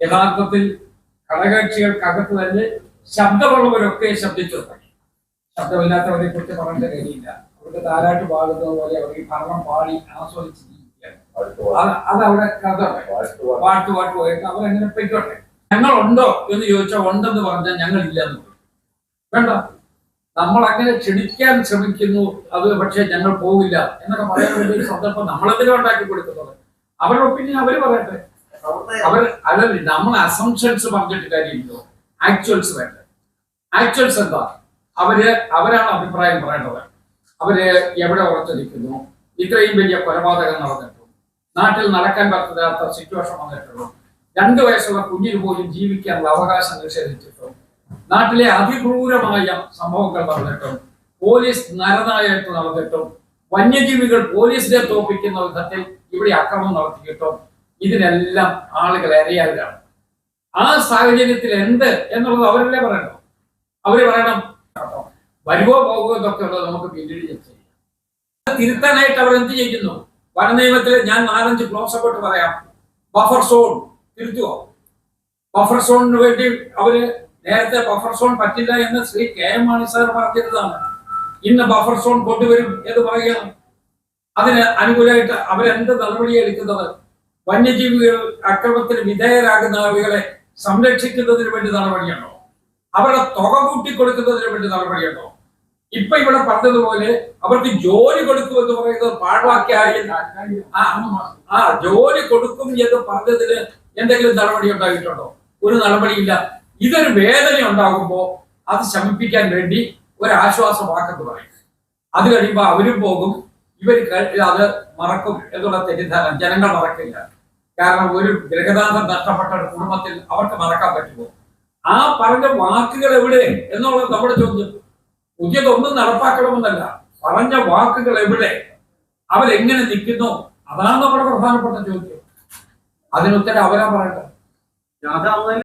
യഥാർത്ഥത്തിൽ ഘടകകക്ഷികൾക്കകത്ത് തന്നെ ശബ്ദമുള്ളവരൊക്കെ ശബ്ദിച്ചു. ശബ്ദമില്ലാത്തവരെ കുറിച്ച് പറഞ്ഞ കഴിയില്ല. അവർക്ക് താരാട്ട് പാടുന്നത് പോലെ അവർ ഈ ഭരണം പാടി ആസ്വദിച്ച് ജീവിക്കുകയാണ് അത് അതവിടെ കഥ പാട്ട് പാട്ട് പോയിട്ട് അവരങ്ങനെ പൊയ്ക്കോട്ടെ. ഞങ്ങളുണ്ടോ എന്ന് ചോദിച്ചാൽ ഉണ്ടെന്ന് പറഞ്ഞാൽ ഞങ്ങൾ ഇല്ലെന്ന് പറയും. വേണ്ട. നമ്മൾ അങ്ങനെ ക്ഷണിക്കാൻ ശ്രമിക്കുന്നു. അത് പക്ഷേ ഞങ്ങൾ പോവില്ല എന്നൊക്കെ പറയാൻ വേണ്ടി ഒരു സന്ദർഭം നമ്മളെന്തിനും ഉണ്ടാക്കി കൊടുക്കുന്നത്? അവരുടെ ഒപ്പീനിയൻ അവർ പറയട്ടെ. അവർ അല്ലല്ല നമ്മൾ അസംഷൻസ് പറഞ്ഞിട്ട് കാര്യമില്ലോ ആക്ച്വൽസ് വേണ്ട. ആക്ച്വൽസ് എന്താ? അവർ അവരാണ് അഭിപ്രായം പറയേണ്ടത്. അവർ എവിടെ ഉറച്ചു നിൽക്കുന്നു ഇത്രയും വലിയ കൊലപാതകം നടന്നിട്ടു നാട്ടിൽ നടക്കാൻ പറ്റാത്ത സിറ്റുവേഷൻ വന്നിട്ടുള്ളൂ രണ്ടു വയസ്സുള്ള കുഞ്ഞിന് പോലും ജീവിക്കാനുള്ള അവകാശം നിഷേധിച്ചിട്ടും നാട്ടിലെ അതിക്രൂരമായ സംഭവങ്ങൾ നടന്നിട്ടും പോലീസ് നരനായിട്ട് നടന്നിട്ടും വന്യജീവികൾ പോലീസിനെ തോപ്പിക്കുന്ന വിധത്തിൽ ഇവിടെ അക്രമം നടത്തിയിട്ടും ഇതിനെല്ലാം ആളുകൾ ഇരയാകാണ് ആ സാഹചര്യത്തിൽ എന്ത് എന്നുള്ളത് അവരല്ലേ പറയണം. അവർ പറയണം വരുവോ പോകുമോ എന്നൊക്കെ ഉള്ളത് നമുക്ക് പിന്നീട് ചെയ്യാം. തിരുത്താനായിട്ട് അവർ എന്ത് ചെയ്യുന്നു? വന നിയമത്തിൽ ഞാൻ നാലഞ്ച് ക്ലോസ് അപ്പോട്ട് പറയാം. ബഫർ സോൺ തിരുത്തുവോ? ബഫർ സോണിന് വേണ്ടി അവർ നേരത്തെ ബഫർ സോൺ പറ്റില്ല എന്ന് Shri K M Mani sir പറഞ്ഞിരുന്നതാണ്. ഇന്ന് ബഫർ സോൺ കൊണ്ടുവരും എന്ന് പറയുകയാണ്. അതിന് അനുകൂലമായിട്ട് അവരെന്ത് നടപടിയാണ് എടുക്കുന്നത് വന്യജീവികൾ അക്രമത്തിന് വിധേയരാകുന്ന ആളുകളെ സംരക്ഷിക്കുന്നതിന് വേണ്ടി നടപടിയുണ്ടോ അവരുടെ തുക കൂട്ടി കൊടുക്കുന്നതിന് വേണ്ടി നടപടിയുണ്ടോ ഇപ്പൊ ഇവിടെ പറഞ്ഞതുപോലെ അവർക്ക് ജോലി കൊടുക്കും എന്ന് പറയുന്നത് പാഴ്വാക്കിയായി. ആ, ജോലി കൊടുക്കും എന്ന് പറഞ്ഞതിന് എന്തെങ്കിലും നടപടി ഉണ്ടായിട്ടുണ്ടോ? ഒരു നടപടിയില്ല. ഇതൊരു വേദന ഉണ്ടാകുമ്പോ അത് ശമിപ്പിക്കാൻ വേണ്ടി ഒരു ആശ്വാസ വാക്കെന്ന് പറയും. അത് കഴിയുമ്പോ അവരും പോകും. ഇവർ അത് മറക്കും എന്നുള്ള തെറ്റിദ്ധാരണ ജനങ്ങൾ മറക്കില്ല. കാരണം ഒരു ഗ്രഹദാന്തം നഷ്ടപ്പെട്ട കുടുംബത്തിൽ അവർക്ക് മറക്കാൻ പറ്റുമോ? ആ പറഞ്ഞ വാക്കുകൾ എവിടെ? എന്നുള്ളത് നമ്മുടെ ചോദ്യം. പുതിയതൊന്നും നടപ്പാക്കണമെന്നല്ല. പറഞ്ഞ വാക്കുകൾ എവിടെ? അവരെങ്ങനെ നിൽക്കുന്നു? അതാണ് നമ്മുടെ പ്രധാനപ്പെട്ട ചോദ്യം. അതിനുത്തരം അവരാ പറയട്ടെ അത്